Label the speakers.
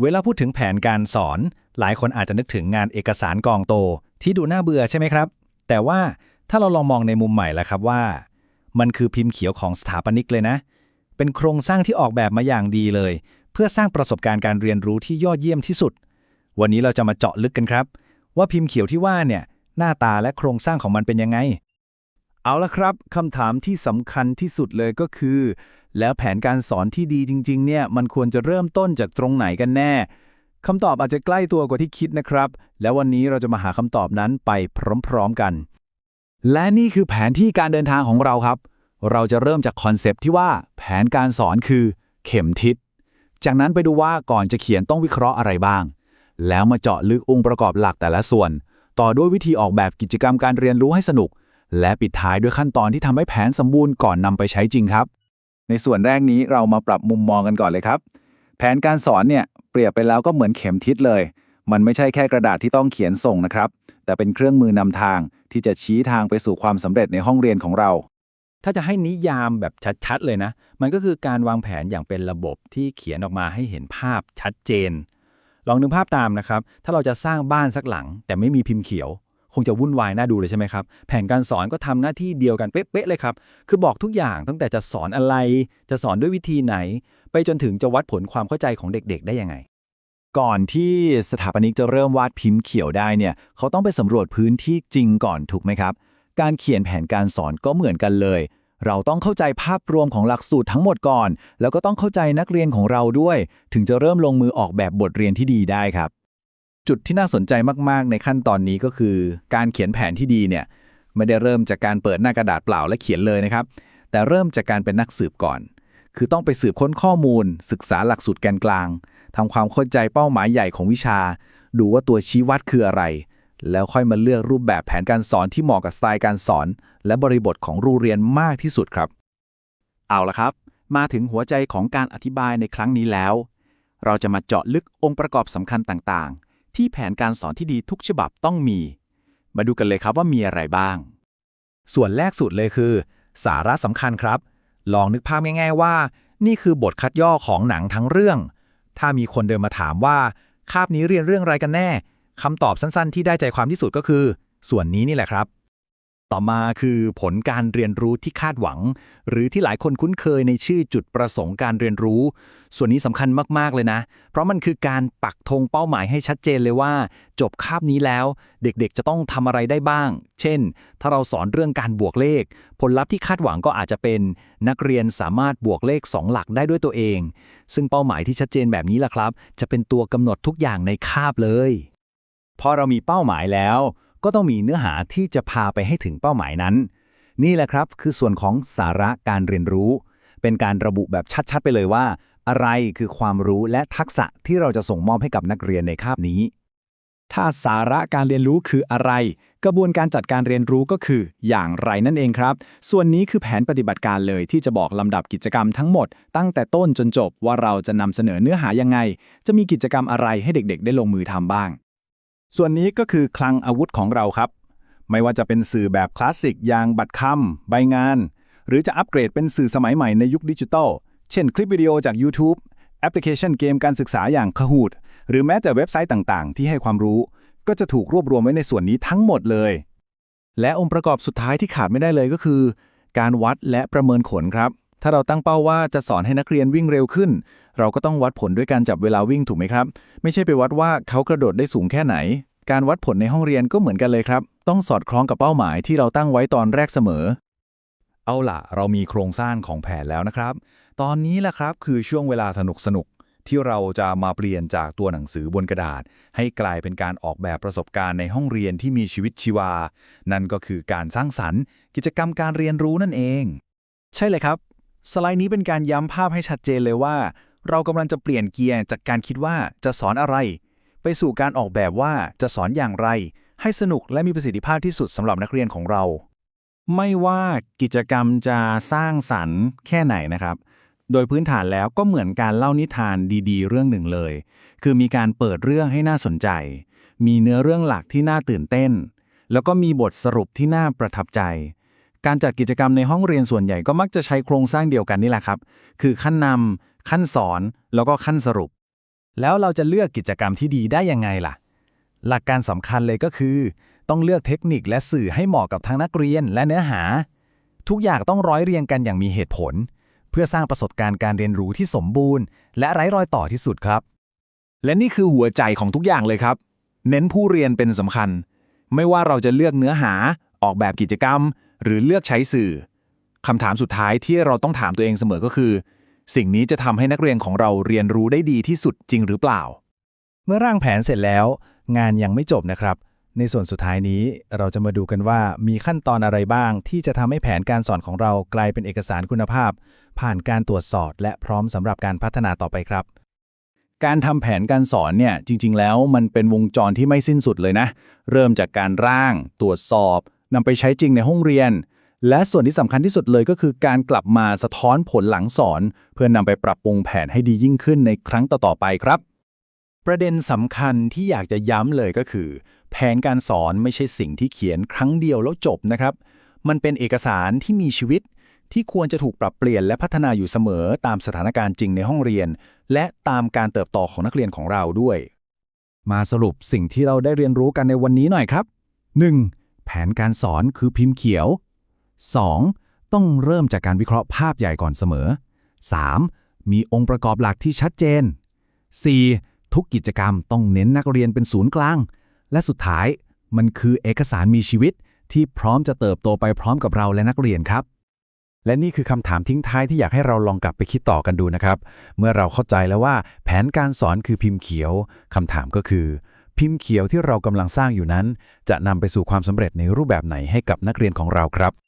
Speaker 1: เวลาพูดถึงแผนการสอน หลายคนอาจจะนึกถึงงานเอกสารกองโต ที่ดูน่าเบื่อใช่ไหมครับ แต่ว่าถ้าเราลองมองในมุมใหม่แล้วครับว่า มันคือพิมพ์เขียวของสถาปนิกเลยนะ เป็นโครงสร้างที่ออกแบบมาอย่างดีเลย เพื่อสร้างประสบการณ์การเรียนรู้ที่ยอดเยี่ยมที่สุด วันนี้เราจะมาเจาะลึกกันครับ ว่าพิมพ์เขียวที่ว่าเนี่ยหน้าตาและโครงสร้างของมันเป็นยังไง
Speaker 2: เอาละครับคำถามที่สำคัญที่สุดเลยก็คือ แล้วแผนการสอนที่ดีจริงๆ เนี่ยมันควรจะเริ่มต้นจากตรงไหนกันแน่คำตอบอาจจะใกล้ตัวกว่าที่คิดนะครับ แล้ววันนี้เราจะมาหาคำตอบนั้นไปพร้อมๆกัน และนี่คือแผนที่การเดินทางของเราครับ เราจะเริ่มจากคอนเซปต์ที่ว่า แผนการสอนคือ เข็มทิศ จากนั้นไปดูว่าก่อนจะเขียนต้องวิเคราะห์อะไรบ้าง แล้วมาเจาะลึกองค์ประกอบหลักแต่ละส่วน ต่อด้วยวิธีออกแบบกิจกรรมการเรียนรู้ให้สนุก และปิดท้ายด้วยขั้นตอนที่ทำให้แผนสมบูรณ์ก่อนนำไปใช้จริงครับ ในส่วนแรกนี้เรามาปรับมุมมองกันก่อนเลยครับ แผนการสอนเนี่ยเปรียบไปแล้วก็เหมือนเข็มทิศเลย มันไม่ใช่แค่กระดาษที่ต้องเขียนส่งนะครับ แต่เป็นเครื่องมือนำทางที่จะชี้ทางไปสู่ความสำเร็จในห้องเรียนของเรา
Speaker 1: ถ้าจะให้นิยามแบบชัดๆเลยนะ มันก็คือการวางแผนอย่างเป็นระบบที่เขียนออกมาให้เห็นภาพชัดเจน ลองนึกภาพตามนะครับ ถ้าเราจะสร้างบ้านสักหลัง แต่ไม่มีพิมพ์เขียว คงจะวุ่นวายน่าดูเลยใช่ไหมครับ แผนการสอนก็ทำหน้าที่เดียวกันเป๊ะๆเลยครับ คือบอกทุกอย่างตั้งแต่จะสอนอะไร จะสอนด้วยวิธีไหน ไปจนถึงจะวัดผลความเข้าใจของเด็กๆ ได้ยังไง
Speaker 2: ก่อนที่สถาปนิกจะเริ่มวาดพิมพ์เขียวได้เนี่ยเขาต้องไปสำรวจพื้นที่จริงก่อนถูกไหมครับ การเขียนแผนการสอนก็เหมือนกันเลย เราต้องเข้าใจภาพรวมของหลักสูตรทั้งหมดก่อน แล้วก็ต้องเข้าใจนักเรียนของเราด้วย ถึงจะเริ่มลงมือออกแบบบทเรียนที่ดีได้ครับ จุดที่น่าสนใจมาก ๆ ในขั้นตอนนี้ก็คือ การเขียนแผนที่ดีเนี่ยไม่ได้เริ่มจากการเปิดหน้ากระดาษเปล่าและเขียนเลยนะครับ แต่เริ่มจากการเป็นนักสืบก่อน คือต้องไปสืบค้นข้อมูล ศึกษาหลักสูตรแกนกลางทำความเข้าใจเป้าหมายใหญ่ของวิชา ดูว่าตัวชี้วัดคืออะไร แล้วค่อยมาเลือกรูปแบบแผนการสอนที่เหมาะกับสไตล์การสอน และบริบทของรูเรียนมากที่สุดครับ เอาละครับ มาถึงหัวใจของการอธิบายในครั้งนี้แล้ว เราจะมาเจาะลึกองค์ประกอบสำคัญต่าง ที่แผนการสอนที่ดีทุกฉบับต้องมี มาดูกันเลยครับว่ามีอะไรบ้าง
Speaker 1: ส่วนแรกสุดเลยคือ สาระสำคัญครับ ลองนึกภาพง่าย ๆว่า นี่คือบทคัดย่อของหนังทั้งเรื่อง ถ้ามีคนเดินมาถามว่า คาบนี้เรียนเรื่องอะไรกันแน่คำตอบสั้นๆ ที่ได้ใจความที่สุดก็คือ ส่วนนี้นี่แหละครับ ต่อมาคือผลการเรียนรู้ที่คาดหวัง หรือที่หลายคนคุ้นเคยในชื่อจุดประสงค์การเรียนรู้ ส่วนนี้สำคัญมาก ๆ เลยนะ เพราะมันคือการปักธงเป้าหมายให้ชัดเจนเลยว่า จบคาบนี้แล้ว เด็กๆ จะต้องทำอะไรได้บ้าง เช่น ถ้าเราสอนเรื่องการบวกเลข ผลลัพธ์ที่คาดหวังก็อาจจะเป็น นักเรียนสามารถบวกเลข 2 หลักได้ด้วยตัวเอง ซึ่งเป้าหมายที่ชัดเจนแบบนี้ล่ะครับ จะเป็นตัวกำหนดทุกอย่างในคาบเลยพอเรามีเป้าหมายแล้ว ก็ต้องมีเนื้อหาที่จะพาไปให้ถึงเป้าหมายนั้น นี่แหละครับคือส่วนของสาระการเรียนรู้ เป็นการระบุแบบชัดๆ ไปเลยว่า อะไรคือความรู้และทักษะที่เราจะส่งมอบให้กับนักเรียนในคาบนี้ ถ้าสาระการเรียนรู้คืออะไร กระบวนการจัดการเรียนรู้ก็คือ อย่างไรนั่นเองครับ ส่วนนี้คือแผนปฏิบัติการเลยที่จะบอกลำดับกิจกรรมทั้งหมด ตั้งแต่ต้นจนจบว่าเราจะนำเสนอเนื้อหายังไง จะมีกิจกรรมอะไรให้เด็กๆ ได้ลงมือทำบ้าง ส่วนนี้ก็คือคลังอาวุธของเราครับ ไม่ว่าจะเป็นสื่อแบบคลาสสิกอย่างบัตรคำใบงาน หรือจะอัปเกรดเป็นสื่อสมัยใหม่ในยุคดิจิทัล เช่นคลิปวิดีโอจาก YouTube แอปพลิเคชันเกมการศึกษาอย่าง Kahoot หรือแม้แต่เว็บไซต์ต่างๆ ที่ให้ความรู้ ก็จะถูกรวบรวมไว้ในส่วนนี้ทั้งหมดเลย และองค์ประกอบสุดท้ายที่ขาดไม่ได้เลยก็คือ การวัดและประเมินผลครับ ถ้าเราตั้งเป้าว่าจะสอนให้นักเรียนวิ่งเร็วขึ้น เราก็ต้องวัดผลด้วยการจับเวลาวิ่งถูกไหมครับ ไม่ใช่ไปวัดว่าเขากระโดดได้สูงแค่ไหน การวัดผลในห้องเรียนก็เหมือนกันเลยครับ ต้องสอดคล้องกับเป้าหมายที่เราตั้งไว้ตอนแรกเสมอ เอาล่ะ เรามีโครงสร้างของแผนแล้วนะครับ ตอนนี้แหละครับคือช่วงเวลาสนุกสนุกๆที่เราจะมาเปลี่ยนจากตัวหนังสือบนกระดาษ ให้กลายเป็นการออกแบบประสบการณ์ในห้องเรียนที่มีชีวิตชีวา นั่นก็คือการสร้างสรรค์ กิจกรรมการเรียนรู้นั่นเอง ใช่เลยครับ สไลด์นี้เป็นการย้ำภาพให้ชัดเจนเลยว่า เรากำลังจะเปลี่ยนเกียร์จากการคิดว่าจะสอนอะไร ไปสู่การออกแบบว่าจะสอนอย่างไร ให้สนุกและมีประสิทธิภาพที่สุดสำหรับนักเรียนของเรา ไม่ว่ากิจกรรมจะสร้างสรรค์แค่ไหนนะครับ โดยพื้นฐานแล้วก็เหมือนการเล่านิทานดีๆ เรื่องหนึ่งเลย คือมีการเปิดเรื่องให้น่าสนใจ มีเนื้อเรื่องหลักที่น่าตื่นเต้น แล้วก็มีบทสรุปที่น่าประทับใจ การจัดกิจกรรมในห้องเรียนส่วนใหญ่ก็มักจะใช้โครงสร้างเดียวกันนี่แหละครับ คือขั้นนำขั้นสอน แล้วก็ขั้นสรุป แล้วเราจะเลือกกิจกรรมที่ดีได้ยังไงล่ะ หลักการสำคัญเลยก็คือ ต้องเลือกเทคนิคและสื่อให้เหมาะกับทั้งนักเรียนและเนื้อหา ทุกอย่างต้องร้อยเรียงกันอย่างมีเหตุผล เพื่อสร้างประสบการณ์การเรียนรู้ที่สมบูรณ์ และไร้รอยต่อที่สุดครับ
Speaker 3: และนี่คือหัวใจของทุกอย่างเลยครับ เน้นผู้เรียนเป็นสำคัญ ไม่ว่าเราจะเลือกเนื้อหา ออกแบบกิจกรรม หรือเลือกใช้สื่อคำถามสุดท้ายที่เราต้องถามตัวเองเสมอก็คือ สิ่งนี้จะทำให้นักเรียนของเราเรียนรู้ได้ดีที่สุดจริงหรือเปล่า
Speaker 1: เมื่อร่างแผนเสร็จแล้ว งานยังไม่จบนะครับ ในส่วนสุดท้ายนี้เราจะมาดูกันว่ามีขั้นตอนอะไรบ้าง ที่จะทำให้แผนการสอนของเรากลายเป็นเอกสารคุณภาพ ผ่านการตรวจสอบและพร้อมสำหรับการพัฒนาต่อไปครับ
Speaker 2: การทำแผนการสอนเนี่ยจริง ๆ แล้วมันเป็นวงจรที่ไม่สิ้นสุดเลยนะ เริ่มจากการร่าง ตรวจสอบ นำไปใช้จริงในห้องเรียน และส่วนที่สำคัญที่สุดเลยก็คือการกลับมาสะท้อนผลหลังสอน เพื่อนำไปปรับปรุงแผนให้ดียิ่งขึ้นในครั้งต่อๆไปครับ
Speaker 1: ประเด็นสำคัญที่อยากจะย้ำเลยก็คือ แผนการสอนไม่ใช่สิ่งที่เขียนครั้งเดียวแล้วจบนะครับ มันเป็นเอกสารที่มีชีวิตที่ควรจะถูกปรับเปลี่ยนและพัฒนาอยู่เสมอตามสถานการณ์จริงในห้องเรียน และตามการเติบโตของนักเรียนของเราด้วย มาสรุปสิ่งที่เราได้เรียนรู้กันในวันนี้หน่อยครับ 1. แผนการสอนคือพิมพ์เขียว 2. ต้องเริ่มจากการวิเคราะห์ภาพใหญ่ก่อนเสมอ 3. มีองค์ประกอบหลักที่ชัดเจน 4. ทุกกิจกรรมต้องเน้นนักเรียนเป็นศูนย์กลาง และสุดท้ายมันคือเอกสารมีชีวิต ที่พร้อมจะเติบโตไปพร้อมกับเราและนักเรียนครับ และนี่คือคำถามทิ้งท้ายที่อยากให้เราลองกลับไปคิดต่อกันดูนะครับ เมื่อเราเข้าใจแล้วว่า แผนการสอนคือพิมพ์เขียวคำถามก็คือ พิมพ์เขียวที่เรากำลังสร้างอยู่นั้น จะนำไปสู่ความสำเร็จในรูปแบบไหนให้กับนักเรียนของเราครับ